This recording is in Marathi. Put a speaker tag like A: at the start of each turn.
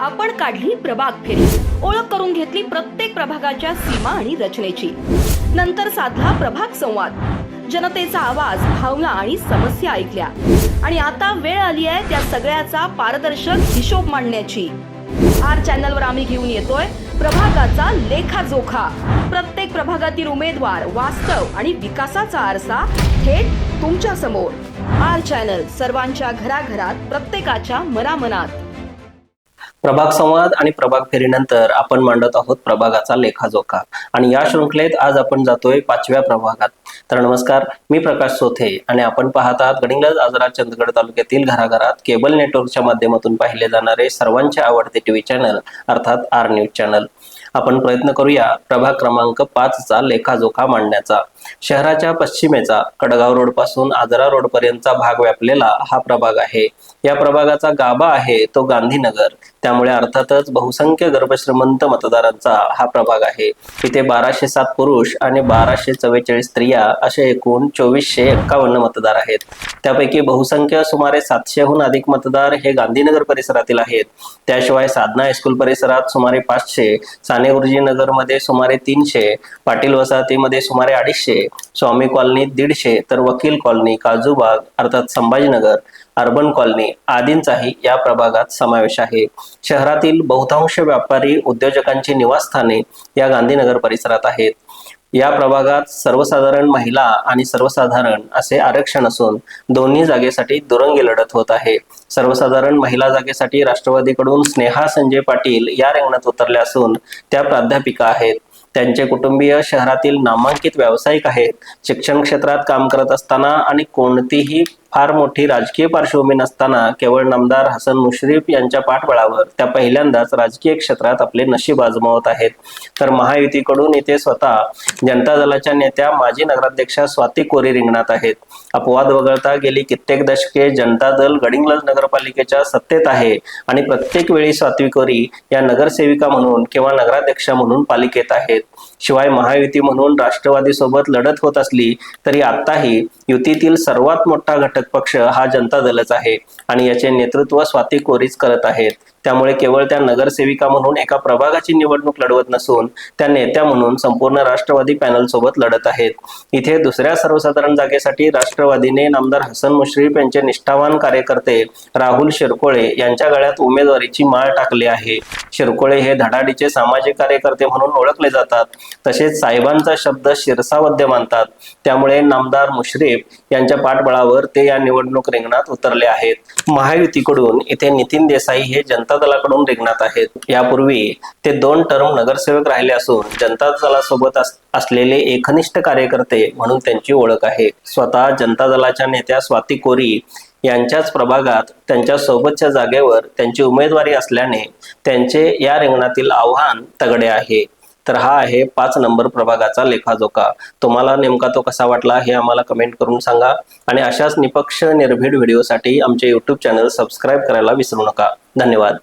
A: आपण काढली प्रभाग फेरी. ओळख करून घेतली प्रत्येक प्रभागाच्या सीमा आणि रचनेची. नंतर साधला प्रभाग संवाद. जनतेचा आवाज भावना आणि समस्या ऐकल्या. आणि आता वेळ आली आहे त्या सगळ्याचा पारदर्शक हिशोब मांडण्याची. आर चॅनलवर आम्ही घेऊन येतोय प्रभागाचा लेखाजोखा. प्रत्येक प्रभागातील उमेदवार वास्तव आणि विकासाचा आरसा थेट तुमच्यासमोर. आर चॅनल सर्वांच्या घराघरात प्रत्येकाच्या मनामनात.
B: प्रभाग संवाद आणि प्रभाग फेरीनंतर आपण मांडत आहोत प्रभागाचा लेखाजोखा. आणि या शृंखलेत आज आपण जातोय पाचव्या प्रभागात. तर नमस्कार मी प्रकाश सोथे आणि आपण पाहत आहात गडिंगलाज आजरा चंदगड तालुक्यातील घराघरात केबल नेटवर्कच्या माध्यमातून पाहिले जाणारे सर्वांचे आवडते टीव्ही चॅनल अर्थात आर न्यूज चॅनल. आपण प्रयत्न करूया प्रभाग क्रमांक पाचचा लेखाजोखा मांडण्याचा. शहराच्या पश्चिमेचा कडगाव रोडपासून आजरा रोड पर्यंतचा भाग व्यापलेला हा प्रभाग आहे. या प्रभागाचा गाभा आहे तो गांधीनगर. त्यामुळे अर्थातच बहुसंख्य गर्भश्रीमंत मतदारांचा हा प्रभाग आहे. इथे बाराशे सात पुरुष आणि बाराशे चव्वेचाळीस स्त्रिया असे एकूण चोवीसशे एक्कावन्न मतदार आहेत. त्यापैकी बहुसंख्य सुमारे सातशेहून अधिक मतदार हे गांधीनगर परिसरातील आहेत. त्याशिवाय साधना हायस्कूल परिसरात सुमारे पाचशे साने गुरुजी नगरमध्ये सुमारे तीनशे पाटील वसाहतीमध्ये सुमारे अडीचशे स्वामी कॉलनीत दीडशे तर वकील कॉलनी काजूबाग अर्थात संभाजीनगर अर्बन कॉलनी आदींचाही या प्रभागात समावेश आहे. शहरातील बहुतांश व्यापारी उद्योजकांची निवासस्थाने या गांधीनगर परिसरात आहेत. या प्रभागात सर्वसाधारण महिला आणि सर्वसाधारण असे आरक्षण असून दोन्ही जागेसाठी दुरंगी लढत होत आहे. सर्वसाधारण महिला जागेसाठी राष्ट्रवादीकडून स्नेहा संजय पाटील या रिंगणात उतरल्या असून त्या प्राध्यापिका आहेत. त्यांचे कुटुंबीय शहरातील नामांकित व्यावसायिक आहेत. शिक्षण क्षेत्रात काम करत असताना आणि कोणतीही फार मोठी राजकीय पार्श्वभूमी नसताना केवळ नामदार हसन मुश्रीफ यांच्या पाठबळावर त्या पहिल्यांदाच राजकीय क्षेत्रात आपले नशीब आजमावत आहेत. तर महायुतीकडून इथे स्वतः जनता दलाच्या नेत्या माजी नगराध्यक्षा स्वाती कोरी रिंगणात आहेत. अपवाद वगळता गेली कित्येक दशके जनता दल गडिंगलज नगरपालिकेच्या सत्तेत आहे आणि प्रत्येक वेळी स्वाती कोरी या नगरसेविका म्हणून किंवा नगराध्यक्षा म्हणून पालिकेत आहेत. शिवाय महायुती म्हणून राष्ट्रवादी सोबत लढत होत असली तरी आताही युतीतील सर्वात मोठा घटक पक्ष हा जनता दलच आहे आणि याचे नेतृत्व स्वाती कोरीच करत आहेत. त्यामुळे केवळ त्या नगरसेविका म्हणून एका प्रभागाची निवडणूक लढवत नसून त्या नेत्या म्हणून संपूर्ण राष्ट्रवादी पॅनल सोबत लढत आहेत. इथे दुसऱ्या सर्वसाधारण जागेसाठी राष्ट्रवादीने नामदार हसन मुश्रीफ यांचे निष्ठावान कार्यकर्ते राहुल शिरकोळे यांच्या गळ्यात उमेदवारीची माळ टाकली आहे. शिरकोळे हे धडाडीचे सामाजिक कार्यकर्ते म्हणून ओळखले जातात. तसेच साहेबांचा शब्द शिरसावध्य मानतात. त्यामुळे नामदार मुश्रीफ यांच्या पाठबळावर ते या निवडणूक रिंगणात उतरले आहेत. महायुतीकडून इथे नितीन देसाई हे जनता दलाकडून रिंगणात आहेत. यापूर्वी ते दोन टर्म नगरसेवक राहिले असून जनता दलासोबत असलेले एकनिष्ठ कार्यकर्ते म्हणून त्यांची ओळख आहे. स्वतः जनता दलाच्या नेत्या स्वाती कोरी यांच्याच प्रभागात त्यांच्या सोबतच्या जागेवर त्यांची उमेदवारी असल्याने त्यांचे या रिंगणातील आव्हान तगडे आहे. तर हा आहे पाच नंबर प्रभागाचा लेखाजोखा. तुम्हाला नेमका तो कसा वाटला हे आम्हाला कमेंट करून सांगा आणि अशाच निपक्ष निर्भीड व्हिडिओसाठी आमचे युट्यूब चॅनल सबस्क्राईब करायला विसरू नका. धन्यवाद.